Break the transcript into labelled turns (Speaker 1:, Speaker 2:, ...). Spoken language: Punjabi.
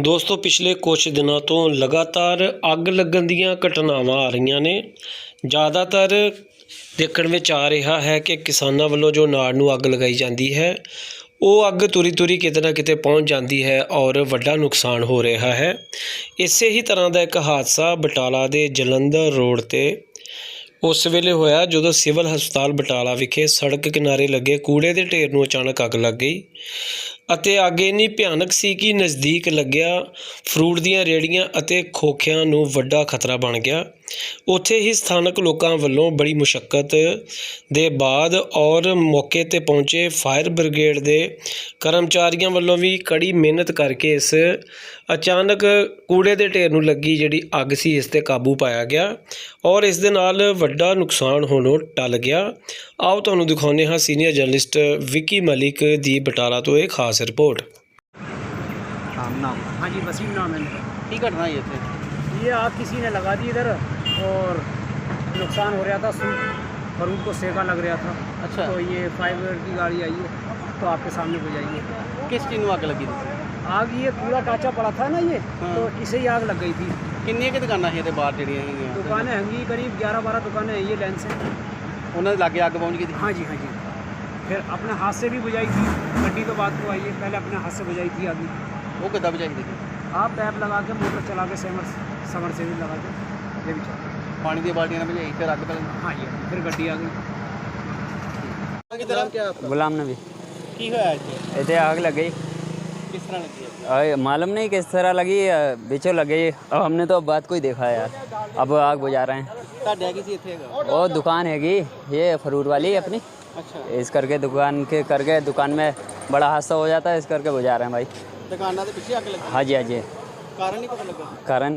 Speaker 1: ਦੋਸਤੋ, ਪਿਛਲੇ ਕੁਝ ਦਿਨਾਂ ਤੋਂ ਲਗਾਤਾਰ ਅੱਗ ਲੱਗਣ ਦੀਆਂ ਘਟਨਾਵਾਂ ਆ ਰਹੀਆਂ ਨੇ। ਜ਼ਿਆਦਾਤਰ ਦੇਖਣ ਵਿੱਚ ਆ ਰਿਹਾ ਹੈ ਕਿ ਕਿਸਾਨਾਂ ਵੱਲੋਂ ਜੋ ਨਾੜ ਨੂੰ ਅੱਗ ਲਗਾਈ ਜਾਂਦੀ ਹੈ, ਉਹ ਅੱਗ ਤੁਰੀ ਤੁਰੀ ਕਿਤੇ ਨਾ ਕਿਤੇ ਪਹੁੰਚ ਜਾਂਦੀ ਹੈ ਔਰ ਵੱਡਾ ਨੁਕਸਾਨ ਹੋ ਰਿਹਾ ਹੈ। ਇਸੇ ਹੀ ਤਰ੍ਹਾਂ ਦਾ ਇੱਕ ਹਾਦਸਾ ਬਟਾਲਾ ਦੇ ਜਲੰਧਰ ਰੋਡ ਤੇ ਉਸ ਵੇਲੇ ਹੋਇਆ ਜਦੋਂ ਸਿਵਲ ਹਸਪਤਾਲ ਬਟਾਲਾ ਵਿਖੇ ਸੜਕ ਕਿਨਾਰੇ ਲੱਗੇ ਕੂੜੇ ਦੇ ਢੇਰ ਨੂੰ ਅਚਾਨਕ ਅੱਗ ਲੱਗ ਗਈ ਅਤੇ ਅੱਗ ਇੰਨੀ ਭਿਆਨਕ ਸੀ ਕਿ ਨਜ਼ਦੀਕ ਲੱਗਿਆ ਫਰੂਟ ਦੀਆਂ ਰੇੜੀਆਂ ਅਤੇ ਖੋਖਿਆਂ ਨੂੰ ਵੱਡਾ ਖਤਰਾ ਬਣ ਗਿਆ। ਉੱਥੇ ਹੀ ਸਥਾਨਕ ਲੋਕਾਂ ਵੱਲੋਂ ਬੜੀ ਮੁਸ਼ੱਕਤ ਦੇ ਬਾਅਦ ਔਰ ਮੌਕੇ ਤੇ ਪਹੁੰਚੇ ਫਾਇਰ ਬ੍ਰਿਗੇਡ ਦੇ ਕਰਮਚਾਰੀਆਂ ਵੱਲੋਂ ਵੀ ਕੜੀ ਮਿਹਨਤ ਕਰਕੇ ਇਸ ਅਚਾਨਕ ਕੂੜੇ ਦੇ ਢੇਰ ਨੂੰ ਲੱਗੀ ਜਿਹੜੀ ਅੱਗ ਸੀ ਇਸ ਤੇ ਕਾਬੂ ਪਾਇਆ ਗਿਆ ਔਰ ਇਸ ਦੇ ਨਾਲ ਵੱਡਾ ਨੁਕਸਾਨ ਹੋਣੋਂ ਟਲ ਗਿਆ। ਆਓ ਤੁਹਾਨੂੰ ਦਿਖਾਉਂਦੇ ਹਾਂ ਸੀਨੀਅਰ ਜਰਨਲਿਸਟ ਵਿੱਕੀ ਮਲਿਕ ਦੀ ਬਟਾਲਾ ਤੋਂ ਇਹ ਖਾਸ ਰਿਪੋਰਟ।
Speaker 2: नाम नाम
Speaker 3: हाँ जी वसीम नाम है मेरा।
Speaker 2: ਕੀ ਇੱਥੇ? ये
Speaker 3: आग किसी ने लगा दी इधर और नुकसान हो रहा था सूट और उनको सेका लग रहा था।
Speaker 2: अच्छा।
Speaker 3: तो ये फाइव ईयर की गाड़ी आई है तो आपके सामने हो।
Speaker 2: जाइए किस चीज़ में आग लगी थी?
Speaker 3: आग ये पूरा काचा पड़ा था ना ये
Speaker 2: हाँ।
Speaker 3: तो इसे ही आग लग गई थी।
Speaker 2: किन्नी की दुकाना है बाहर जी
Speaker 3: दुकानें हैंगी करीब ग्यारह बारह दुकानें हैं ये लेंस
Speaker 2: है। उन्होंने लागे आग पहुँच गई थी?
Speaker 3: हाँ जी हाँ जी। फिर अपने हाथ से भी बुझाई थी गड्डी तो बात को आई है पहले अपने हाथ से बुझाई थी आगे।
Speaker 2: वो कितना बुझाई थी?
Speaker 3: आप पैप लगा के मोटर चला के सेमर समर से भी लगा के। ये भी चला
Speaker 2: ਪਾਣੀ ਦੀਆਂ ਬਾਲਟੀਆਂ ਨਾਲ ਬੁਝਾਈ ਫਿਰ ਅੱਗ ਪੈ
Speaker 3: हाँ ये फिर गड्डी आ गई
Speaker 2: ਗਈ ਕਿਦਾਂ ਕੀ ਆਪਣਾ
Speaker 4: गुलाम नबी
Speaker 2: ਕੀ ਹੋਇਆ ਇੱਥੇ
Speaker 4: इतने आग लग गई
Speaker 2: ਕਿਸ ਤਰ੍ਹਾਂ ਲੱਗੀ ਹੈ
Speaker 4: अरे मालूम नहीं किस तरह लगी अ, बीचों लग गई अब हमने तो बात कोई देखा यार अब आग बुझा रहे हैं
Speaker 2: ਤੁਹਾਡੇ ਕੀ ਸੀ ਇੱਥੇ ਹੈਗਾ
Speaker 4: वो दुकान हैगी ये फरूट वाली अपनी
Speaker 2: ਅੱਛਾ
Speaker 4: इस करके दुकान के करके दुकान में बड़ा हादसा हो जाता है इस करके बुझा रहे हैं भाई
Speaker 2: ਦੁਕਾਨਾਂ ਦੇ ਪਿੱਛੇ ਅੱਗ ਲੱਗੀ
Speaker 4: हाँ जी हाँ जी
Speaker 2: ਕਾਰਨ ਨਹੀਂ ਪਤਾ ਲੱਗਾ
Speaker 4: कारण